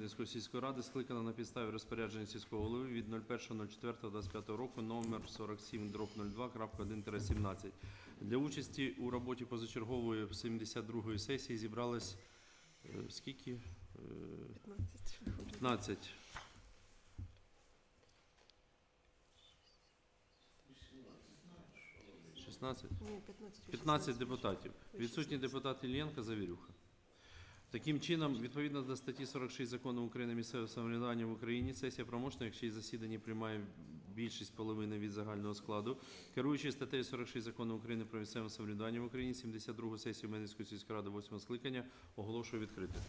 Міської сільської ради скликана на підставі розпорядження сільського голови від 01.04.25 року номер 47 02.1-17. Для участі у роботі позачергової 72-ї сесії зібралось е, скільки? Е, 15 15. Шістнадцять? Ні, 15. 15 депутатів. Відсутні депутат Іллєнко, Завірюха. Таким чином, відповідно до статті 46 закону України місцеве самоврядування в Україні, сесія промошна, якщо її засідання приймає більшість половини від загального складу. Керуючи статтею 46 закону України про місцеве самоврядування в Україні, 72 сесію Медицької сільської ради 8 скликання оголошую відкритою.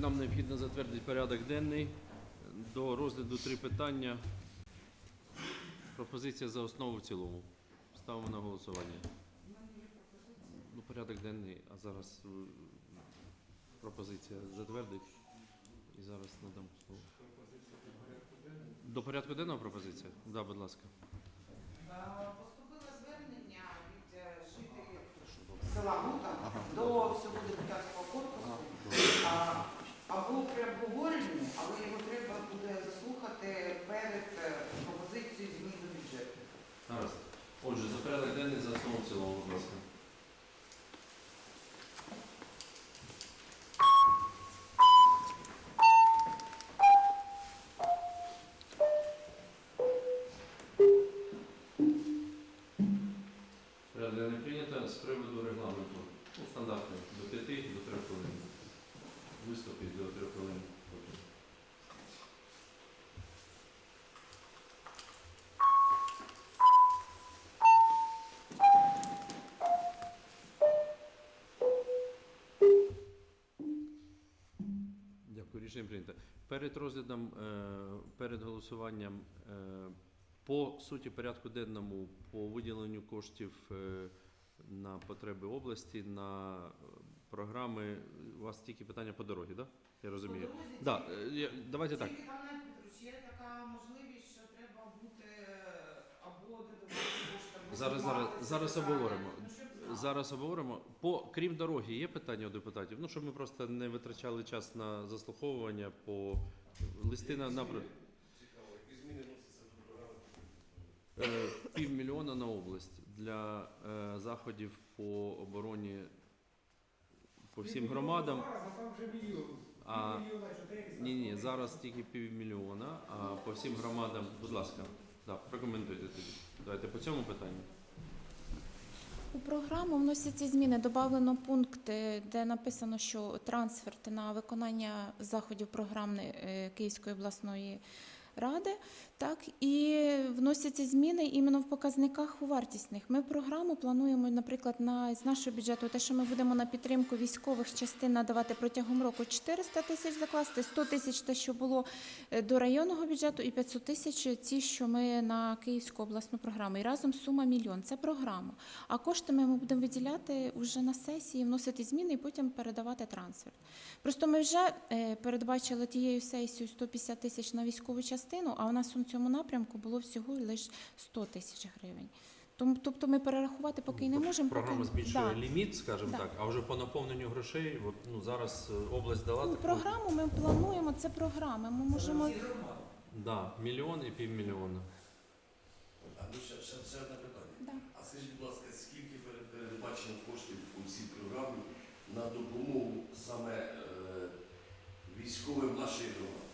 Нам необхідно затвердити порядок денний. До розгляду три питання. Пропозиція за основу в цілому. Ставимо на голосування. Ну, порядок денний, а зараз е, пропозиція затвердить. І зараз надам слово. До порядку денного пропозиція? Так, да, будь ласка. Поступило звернення від е, жителів села Гута до всього депутатського корпусу. Або при обговоренні, але його треба буде заслухати перед е, пропозицією змін бюджету. Зараз. Отже, за порядок денний за основу в будь ласка. Рішення прийнято. Перед розглядом, е, перед голосуванням е, по суті порядку денному по виділенню коштів е, на потреби області, на програми. У вас тільки питання по дорогі. Да? Я розумію. По дорозі Да, я- давайте так. Тільки Навіть Петрович, є така можливість, що треба бути або додавати кошти, або Зараз, зараз, зараз обговоримо. Зараз обговоримо. По крім дороги, є питання у депутатів. Ну щоб ми просто не витрачали час на заслуховування по листи на, на... Е, півмільйона на область для е, заходів по обороні по всім громадам. А, ні, ні, зараз тільки півмільйона, а по всім громадам, будь ласка, да, прокоментуйте тоді. Давайте по цьому питанню. У програму вносяться зміни. Добавлено пункт, де написано, що трансферт на виконання заходів програми е, Київської обласної ради. Так і вносяться зміни іменно в показниках у вартісних. Ми програму плануємо, наприклад, на з нашого бюджету, те, що ми будемо на підтримку військових частин надавати протягом року 400 тисяч закласти, 100 тисяч те, що було е, до районного бюджету, і 500 тисяч ці, що ми на Київську обласну програму. І разом сума мільйон. Це програма. А кошти ми будемо виділяти вже на сесії, вносити зміни і потім передавати трансфер. Просто ми вже е, передбачили тією сесією 150 тисяч на військову частину, а у нас цьому напрямку було всього лише 100 тисяч гривень. Тому, тобто ми перерахувати поки й не можемо. поки- Програма збільшує Да. ліміт, скажімо Да. так, а вже по наповненню грошей, от, ну, зараз е, область дала Ну, таку- програму ми плануємо, це програми. Ми можемо Да, мільйон і півмільйона. А ну ще, ще, ще одне питання. Да. А скажіть, будь ласка, скільки передбачено коштів у цій програмі на допомогу саме е, військовим нашої громади?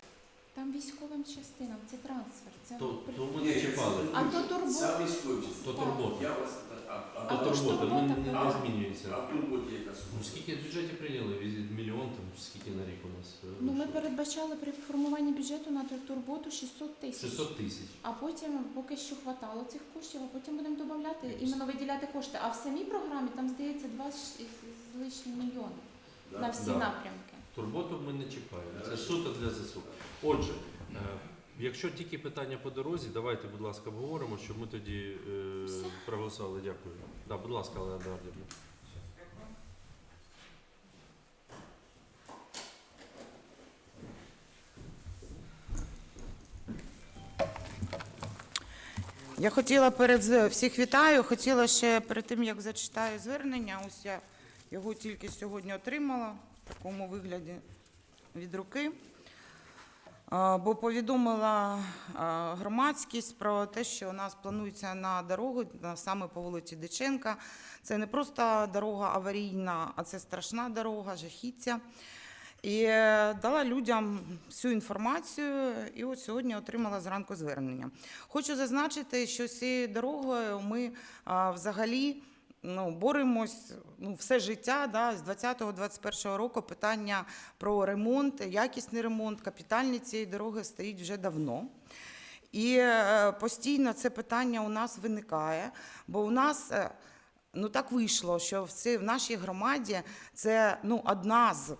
Там військовим частинам, це трансфер. Це То, при- то ми не чіпали. А то турбо- Ця військова То турбота. Я вас а, а, А То турбота, ну, турбота не, була. не змінюється. а в турботі яка сума? Ну, скільки в бюджеті прийняли? Візит Мільйон, там, скільки на рік у нас? е, Ну, ми вийшло? передбачали при формуванні бюджету на ту- турботу 600 тисяч. 600 тисяч. А потім, поки що хватало цих коштів, а потім будемо додати, іменно виділяти кошти. А в самій програмі там здається 2 з з лишнім мільйони Да? на всі Да. напрямки. Турботу ми не чіпаємо. Це суто для ЗСУ. Отже, е, якщо тільки питання по дорозі, давайте, будь ласка, обговоримо, щоб ми тоді е, проголосували. Дякую. Да, будь ласка, Олена Ардівна. Я хотіла перед з- всіх вітаю. Хотіла ще перед тим, як зачитаю звернення. Ось я його тільки сьогодні отримала в такому вигляді від руки. Бо повідомила громадськість про те, що у нас планується на дорогу саме по вулиці Диченка. Це не просто дорога аварійна, а це страшна дорога, жахіття. І е, дала людям всю інформацію, і от сьогодні отримала зранку звернення. Хочу зазначити, що з цією дорогою ми а, взагалі ну, боремось ну, все життя. Да, з 20-21 року питання про ремонт, якісний ремонт, капітальний цієї дороги стоїть вже давно. І е, постійно це питання у нас виникає, бо у нас. е, Ну так вийшло, що в, цій, в нашій громаді це ну, одна з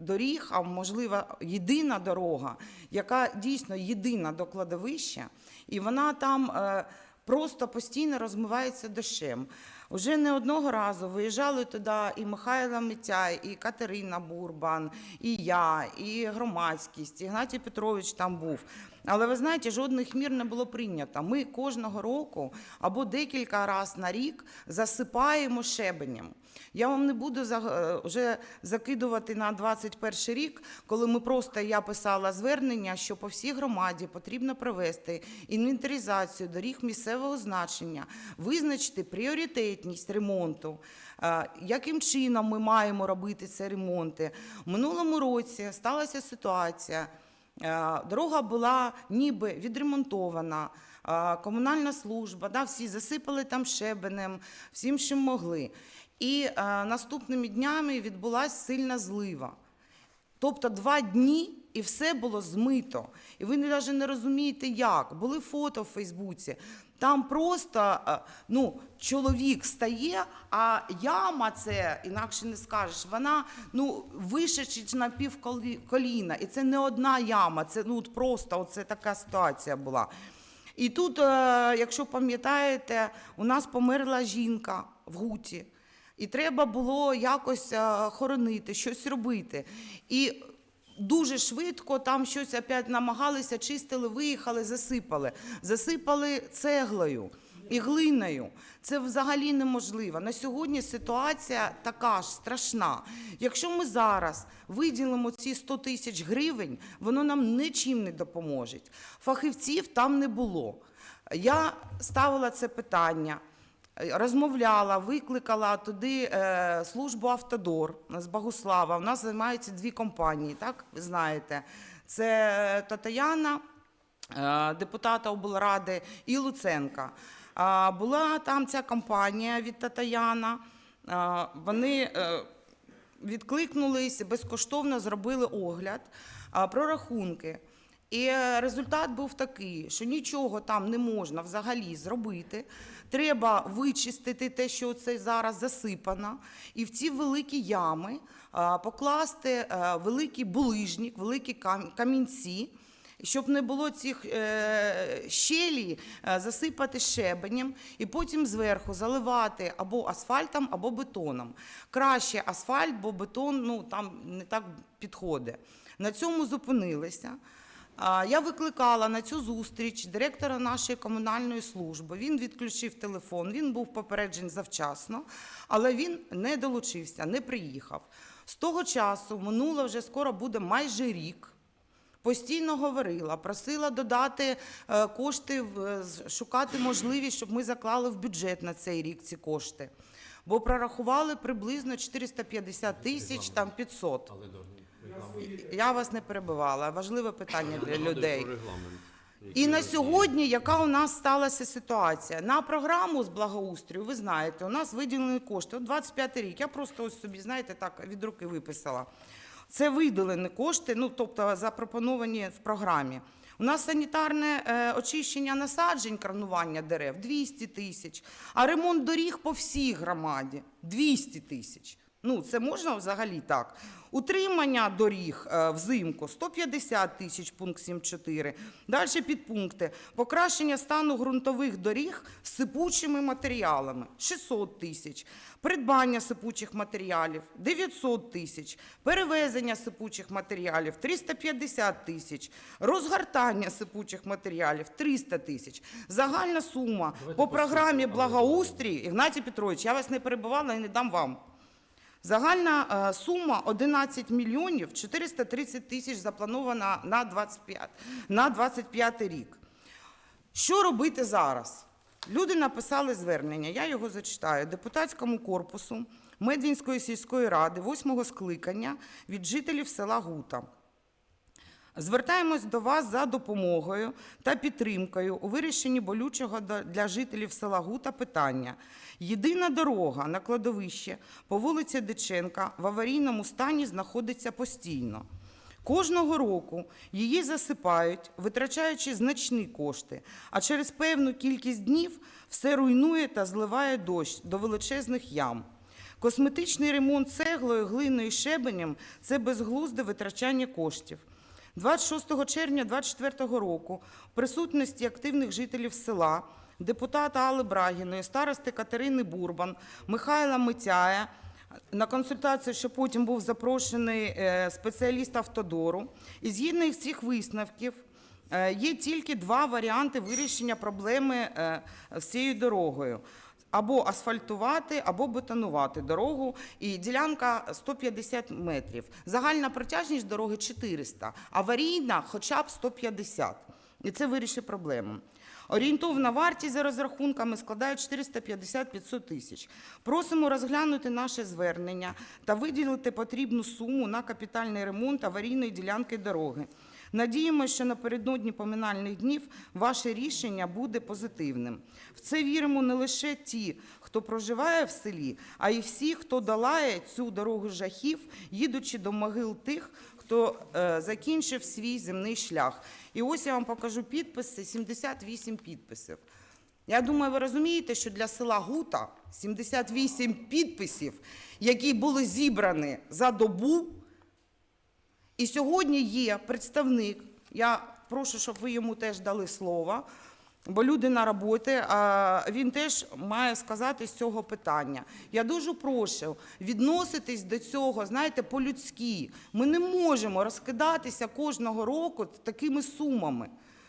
доріг, а можливо, єдина дорога, яка дійсно єдина до кладовища, і вона там е, просто постійно розмивається дощем. Уже не одного разу виїжджали туди і Михайло Митяй, і Катерина Бурбан, і я, і громадськість, і Гнатій Петрович там був. Але ви знаєте, жодних мір не було прийнято. Ми кожного року або декілька разів на рік засипаємо щебенем. Я вам не буду е, вже закидувати на 21 рік, коли ми просто я писала звернення, що по всій громаді потрібно провести інвентаризацію доріг місцевого значення, визначити пріоритетність ремонту. е, Яким чином ми маємо робити ці ремонти? У минулому році сталася ситуація. Е, Дорога була ніби відремонтована, комунальна служба, да, всі засипали там щебенем, всім, чим могли. І е, наступними днями відбулася сильна злива. Тобто два дні і все було змито. І ви навіть не розумієте, як. Були фото в Фейсбуці. Там просто е, ну, чоловік стає, а яма це, інакше не скажеш, вона ну, вище чи на пів коліна. І це не одна яма, це ну, просто оце така ситуація була. І тут, е, якщо пам'ятаєте, у нас померла жінка в Гуті. І треба було якось е, хоронити, щось робити. І дуже швидко там щось опять намагалися, чистили, виїхали, засипали. Засипали цеглою і глиною. Це взагалі неможливо. На сьогодні ситуація така ж страшна. Якщо ми зараз виділимо ці 100 тисяч гривень, воно нам нічим не допоможе. Фахівців там не було. Я ставила це питання. Розмовляла, викликала туди е, службу Автодор з Богуслава. У нас займаються дві компанії, так ви знаєте. Це Татаяна, е, депутата облради, і Луценка. Була там ця компанія від Татаяна. Вони е, відкликнулись, безкоштовно зробили огляд, а, прорахунки. І е, результат був такий, що нічого там не можна взагалі зробити. Треба вичистити те, що це зараз засипано, і в ці великі ями покласти е, великий булижник, великі кам- камінці. Щоб не було цих е, щелі, е, засипати щебенем і потім зверху заливати або асфальтом, або бетоном. Краще асфальт, бо бетон ну, там не так підходить. На цьому зупинилися. Я викликала на цю зустріч директора нашої комунальної служби. Він відключив телефон, він був попереджений завчасно, але він не долучився, не приїхав. З того часу минуло вже скоро буде майже рік. Постійно говорила, просила додати е, кошти, е, шукати можливість, щоб ми заклали в бюджет на цей рік ці кошти. Бо прорахували приблизно 450 тисяч, там 500. Я вас не перебивала. Важливе питання для людей. І на сьогодні, яка у нас сталася ситуація? На програму з благоустрою, ви знаєте, у нас виділені кошти. От 25 рік. Я просто ось собі, знаєте, так від руки виписала. Це виділені кошти, ну тобто запропоновані в програмі. У нас санітарне е, очищення насаджень, кранування дерев 200 тисяч, а ремонт доріг по всій громаді 200 тисяч. Ну, це можна взагалі так. Утримання доріг е, взимку 150 тисяч, пункт 7.4. Далі підпункти. Покращення стану ґрунтових доріг з сипучими матеріалами 600 тисяч. Придбання сипучих матеріалів 900 тисяч. Перевезення сипучих матеріалів 350 тисяч. Розгортання сипучих матеріалів 300 тисяч. Загальна сума Давайте по програмі благоустрій. Ігнатій Петрович, я вас не перебивала і не дам вам. Загальна е, сума 11 мільйонів 430 тисяч запланована на 25, на 25 рік. Що робити зараз? Люди написали звернення, я його зачитаю, депутатському корпусу Медвінської сільської ради, восьмого скликання від жителів села Гута. Звертаємось до вас за допомогою та підтримкою у вирішенні болючого для жителів села Гута питання. Єдина дорога на кладовище по вулиці Диченка в аварійному стані знаходиться постійно. Кожного року її засипають, витрачаючи значні кошти, а через певну кількість днів все руйнує та зливає дощ до величезних ям. Косметичний ремонт цеглою, глиною і щебенем – це безглузде витрачання коштів. 26 червня 2024 року в присутності активних жителів села, депутата Алли Брагіної, старости Катерини Бурбан, Михайла Митяя, на консультацію, що потім був запрошений е, спеціаліст автодору. І згідно із цих висновків, е, є тільки два варіанти вирішення проблеми е, з цією дорогою. Або асфальтувати, або бетонувати дорогу. І ділянка 150 метрів. Загальна протяжність дороги 400, аварійна хоча б 150. І це вирішить проблему. Орієнтовна вартість за розрахунками складає 450-500 тисяч. Просимо розглянути наше звернення та виділити потрібну суму на капітальний ремонт аварійної ділянки дороги. Надіємося, що напередодні поминальних днів ваше рішення буде позитивним. В це віримо не лише ті, хто проживає в селі, а й всі, хто долає цю дорогу жахів, їдучи до могил тих, хто е, закінчив свій земний шлях. І ось я вам покажу підписи: 78 підписів. Я думаю, ви розумієте, що для села Гута 78 підписів, які були зібрані за добу, і сьогодні є представник. Я прошу, щоб ви йому теж дали слово, бо люди на роботі, він теж має сказати з цього питання. Я дуже прошу відноситись до цього, знаєте, по-людськи. Ми не можемо розкидатися кожного року такими сумами.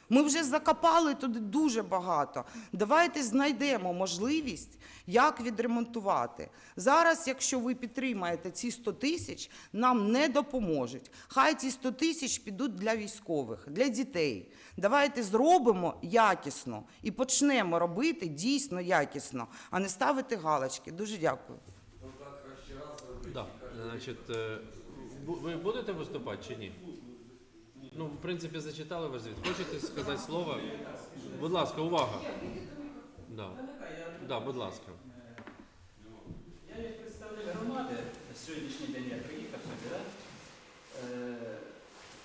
Ми вже закопали туди дуже багато. Давайте знайдемо можливість, як відремонтувати. Зараз, якщо ви підтримаєте ці 100 тисяч, нам не допоможуть. Хай ці 100 тисяч підуть для військових, для дітей. Давайте зробимо якісно і почнемо робити дійсно якісно, а не ставити галочки. Дуже дякую. Да. Значить, е, ви будете виступати чи ні? Ну, в принципі, зачитали ваш звіт. Хочете сказати слово? Будь ласка, увага. Да. Да, будь ласка. Я як представник громади, сьогоднішній день я приїхав сюди, да?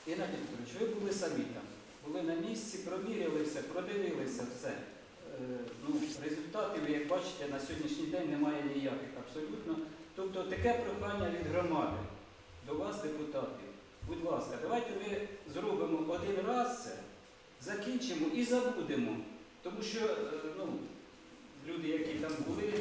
Геннадій Петрович, ви були самі там, були на місці, проміряли все, продивилися все. Е, Ну, результатів, як бачите, на сьогоднішній день немає ніяких абсолютно. Тобто таке прохання від громади до вас, депутатів. Будь ласка, давайте ми зробимо один раз це, закінчимо і забудемо. Тому що е, ну, люди, які там були,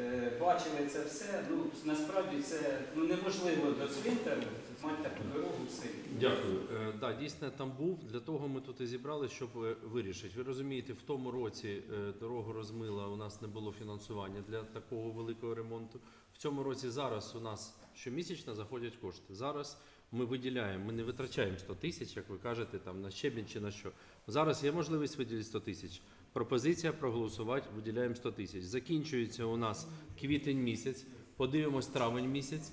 е, бачили це все. Ну, насправді це ну, неможливо до цвинтару мати таку дорогу в. Дякую. Е, да, дійсно там був. Для того ми тут і зібрали, щоб е, вирішити. Ви розумієте, в тому році е, дорогу розмила, у нас не було фінансування для такого великого ремонту. В цьому році зараз у нас щомісячно заходять кошти. Зараз ми виділяємо, ми не витрачаємо 100 тисяч, як ви кажете, там на щебінь чи на що. Зараз є можливість виділити 100 тисяч. Пропозиція проголосувати, виділяємо 100 тисяч. Закінчується у нас квітень місяць, подивимось травень місяць.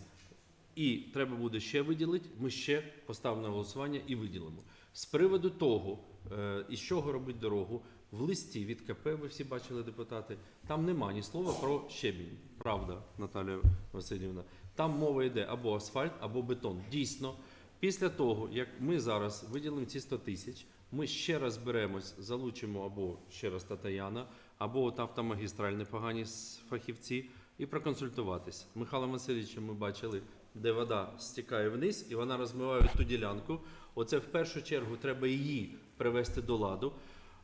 І треба буде ще виділити, ми ще поставимо на голосування і виділимо. З приводу того, е, із чого робити дорогу, в листі від КП, ви всі бачили депутати, там нема ні слова про щебінь. Правда, Наталія Васильівна. Там мова йде або асфальт, або бетон. Дійсно, після того, як ми зараз виділимо ці 100 тисяч, ми ще раз беремось, залучимо або ще раз Татаяна, або от автомагістраль непогані фахівці, і проконсультуватись. Михайлом Васильовичем ми бачили, де вода стікає вниз, і вона розмиває ту ділянку. Оце в першу чергу треба її привести до ладу.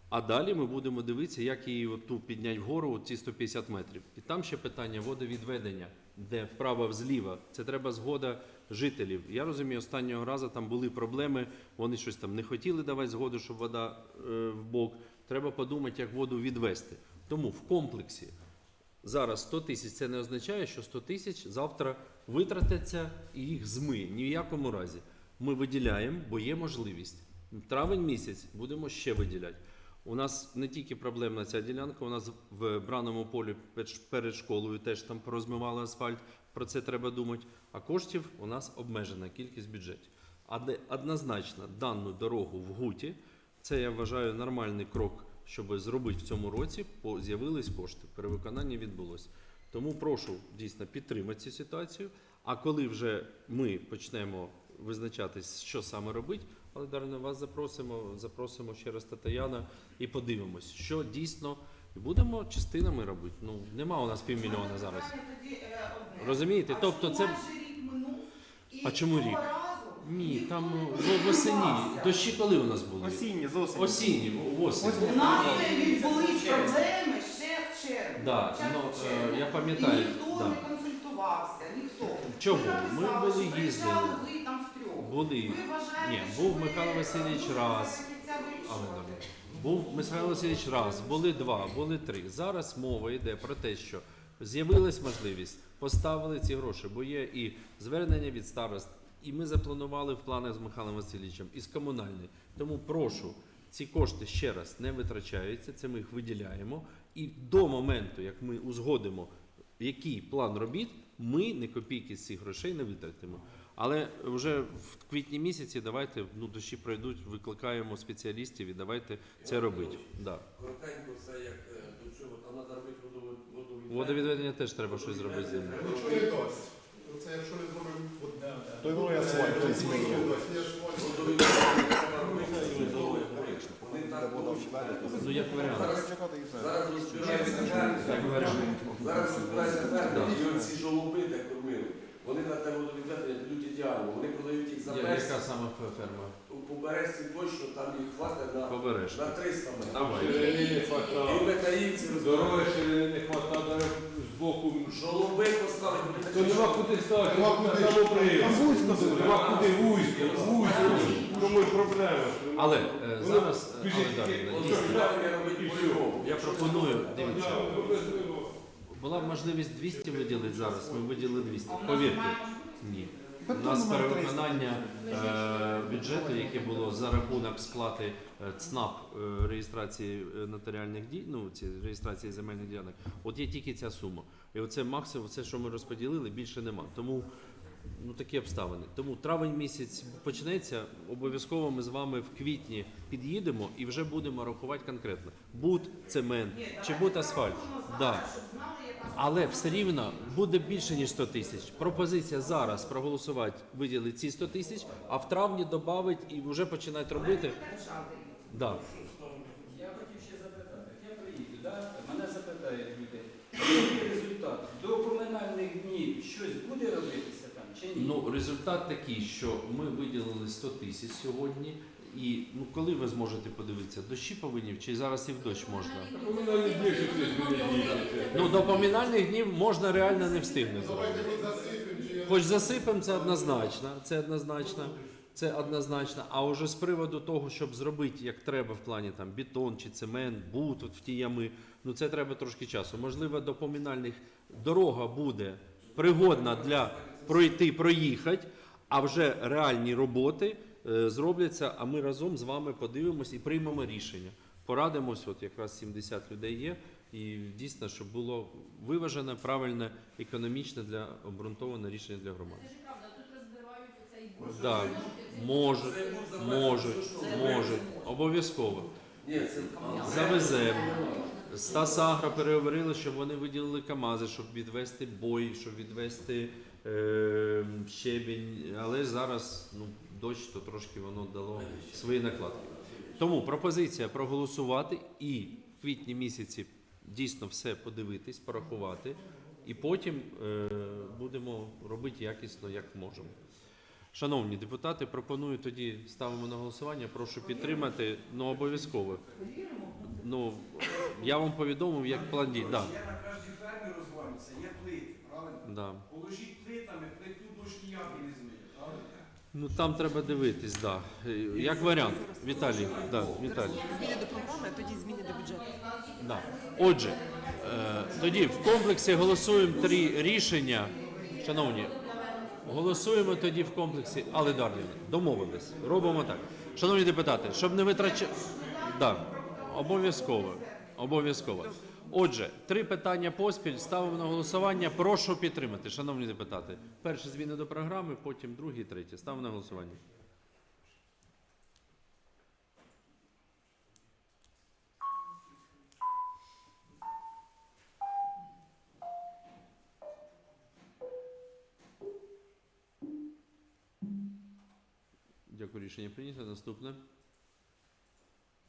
А далі ми будемо дивитися, як її оту підняти вгору, ці 150 метрів. І там ще питання водовідведення, де вправо зліва. Це треба згода жителів. Я розумію, останнього разу там були проблеми, вони щось там не хотіли давати згоду, щоб вода е, в бок. Треба подумати, як воду відвести. Тому в комплексі зараз 100 тисяч це не означає, що 100 тисяч завтра витратяться і їх змиє. Ні в якому разі. Ми виділяємо, бо є можливість. Травень місяць будемо ще виділяти. У нас не тільки проблемна ця ділянка, у нас в браному полі перед школою теж там порозмивали асфальт. Про це треба думати. А коштів у нас обмежена кількість бюджетів. Однозначно дану дорогу в Гуті, це я вважаю нормальний крок, щоб зробити в цьому році, з'явились кошти. Перевиконання відбулося. Тому прошу дійсно підтримати цю ситуацію. А коли вже ми почнемо визначатись, що саме робити, але Дарина, вас запросимо, запросимо ще раз Татаяна і подивимось, що дійсно будемо частинами робити. Ну нема у нас півмільйона зараз. Тоді, е. Розумієте? Тобто це- А чому рік? Ні, там в- восені. Дощі коли у нас були? Осінні, з осені. Осінні, в- осінь. У нас це відбулись проблеми ще в червні. Да, ну, е, я пам'ятаю, І ніхто да. не консультувався, ніхто. Чого? Ви Ми були, що приїжджали їздили. ви там втрьох. Були. Ви вважаєте, Ні, що був ви, Михайло е, Васильович дуже раз. Але вирішувати. добре. Був Михайло Васильович раз, були два, були три. Зараз мова йде про те, що з'явилась можливість, поставили ці гроші, бо є і звернення від старост, і ми запланували в планах з Михайлом Васильовичем, і з комунальної. Тому прошу, ці кошти ще раз не витрачаються, це ми їх виділяємо. І до моменту, як ми узгодимо, який план робіт, ми не копійки з цих грошей не витратимо. Але вже в квітні місяці давайте ну дощі пройдуть, викликаємо спеціалістів і давайте це робити. Да. Коротенько це як е, до цього, там треба робити водовід- водовідведення. Водовідведення теж треба щось зробити з ним. Якщо не це якщо не зробимо от, То й воно асфальт той дорогами. Вони так довго. Ну як варіант. Зараз, розбирається фермер. Зараз розбирається фермер, і оці жолоби, де кормили, вони на те водовідведення йдуть ідеально. Вони продають їх за Я- Яка саме ферма? По березці точно там їх хватить на, на 300 метрів. І хватає. мехаївці Дороги розбирають. ширини не хватає боку. Жолоби поставити. То нема куди ставити, Нема куди. жолоби. вузько. Нема куди вузько, вузько. Тому й проблема. Але е, зараз е, але, я пропоную, дивіться, ну, без вину. була б можливість 200 виділити зараз. Ми виділили 200. А у нас Повірте. Ні. У нас перевиконання е, бюджету, яке було за рахунок сплати е, ЦНАП е, реєстрації е, нотаріальних дій, ну ці реєстрації земельних ділянок. От є тільки ця сума. І оце максимум, все, що ми розподілили, більше нема. Тому ну, такі обставини. Тому травень місяць почнеться. Обов'язково ми з вами в квітні під'їдемо і вже будемо рахувати конкретно. Буд, цемент чи буд асфальт. Да. Але все рівно буде більше ніж 100 тисяч. Пропозиція зараз проголосувати, виділити ці 100 тисяч, а в травні додати і вже починати робити. Да. Я хотів ще запитати, я приїду, да? мене запитають люди, який результат? До поминальних днів щось буде робитися там чи ні? Ну, результат такий, що ми виділили 100 тисяч сьогодні. І ну коли ви зможете подивитися, дощі повинні чи зараз і в дощ можна? Комунальні дні ще хтось буде їхати. Ну до помінальних днів можна реально не встигнути. Чи Хоч засипемо, це однозначно. Це однозначно. Це однозначно. А вже з приводу того, щоб зробити як треба в плані там бетон чи цемент, бут от в ті ями, ну це треба трошки часу. Можливо, до помінальних дорога буде пригодна для пройти, проїхати, а вже реальні роботи е, зробляться. А ми разом з вами подивимось і приймемо рішення. Порадимось, от якраз 70 людей є, і дійсно, щоб було виважене, правильне, економічне для обґрунтоване рішення для громади. Тут розбирають Да, можуть, можуть, можуть, обов'язково. Ні, це Завеземо. Стас Агро переговорили, щоб вони виділили КАМАЗи, щоб відвести бой, щоб відвести щебінь. Але зараз ну, дощ, то трошки воно дало свої накладки. Тому пропозиція проголосувати і в квітні місяці дійсно все подивитись, порахувати, і потім е, будемо робити якісно, як можемо. Шановні депутати, пропоную тоді ставимо на голосування. Прошу підтримати. Ну обов'язково. Ну я вам повідомив, як план дій. Да, Я на кожній фермі розвалюся, є плити, правильно? да. Положіть плитами, плиту дощ ніякий не змиє, правильно? Ну там треба дивитись, да. Е, Як варіант. Віталій, да, Віталій. Зміни до програми, а тоді зміни до бюджету. Да. Отже, е, тоді в комплексі голосуємо три рішення. Шановні, голосуємо тоді в комплексі. Але Дар'ївна, домовились. Робимо так. Шановні депутати, щоб не витрачати. Да, обов'язково. Обов'язково. Отже, три питання поспіль ставимо на голосування. Прошу підтримати, шановні депутати. Перше зміни до програми, потім другі, третє. Ставимо на голосування. Дякую, рішення прийнято. Наступне.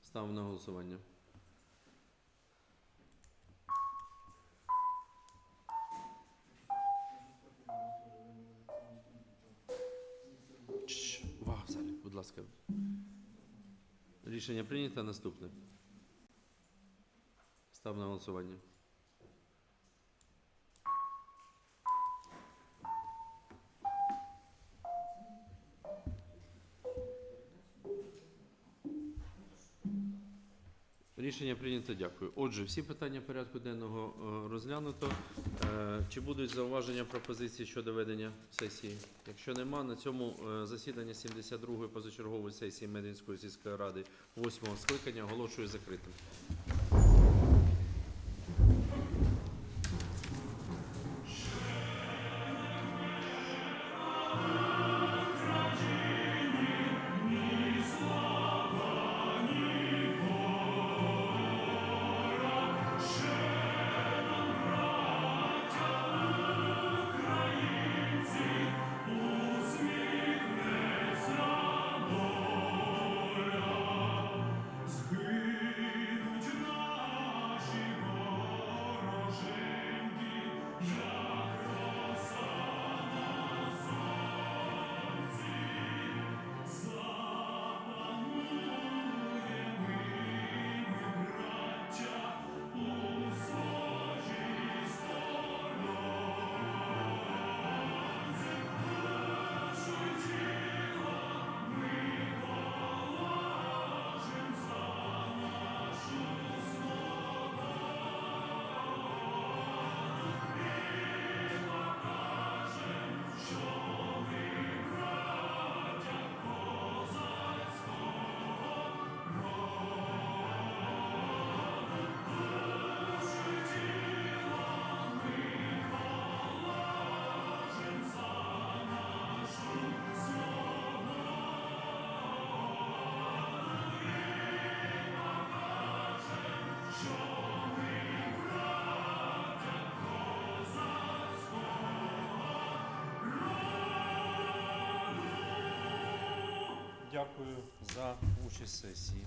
Ставимо на голосування. Ласка. Рішення прийнято. Наступне. Став на голосування. Рішення прийнято, дякую. Отже, всі питання порядку денного е, розглянуто. Е, Чи будуть зауваження пропозиції щодо ведення сесії? Якщо нема, на цьому засіданні засідання 72-ї позачергової сесії Мединської сільської ради 8-го скликання оголошую закритим. Дякую за участь в сесії.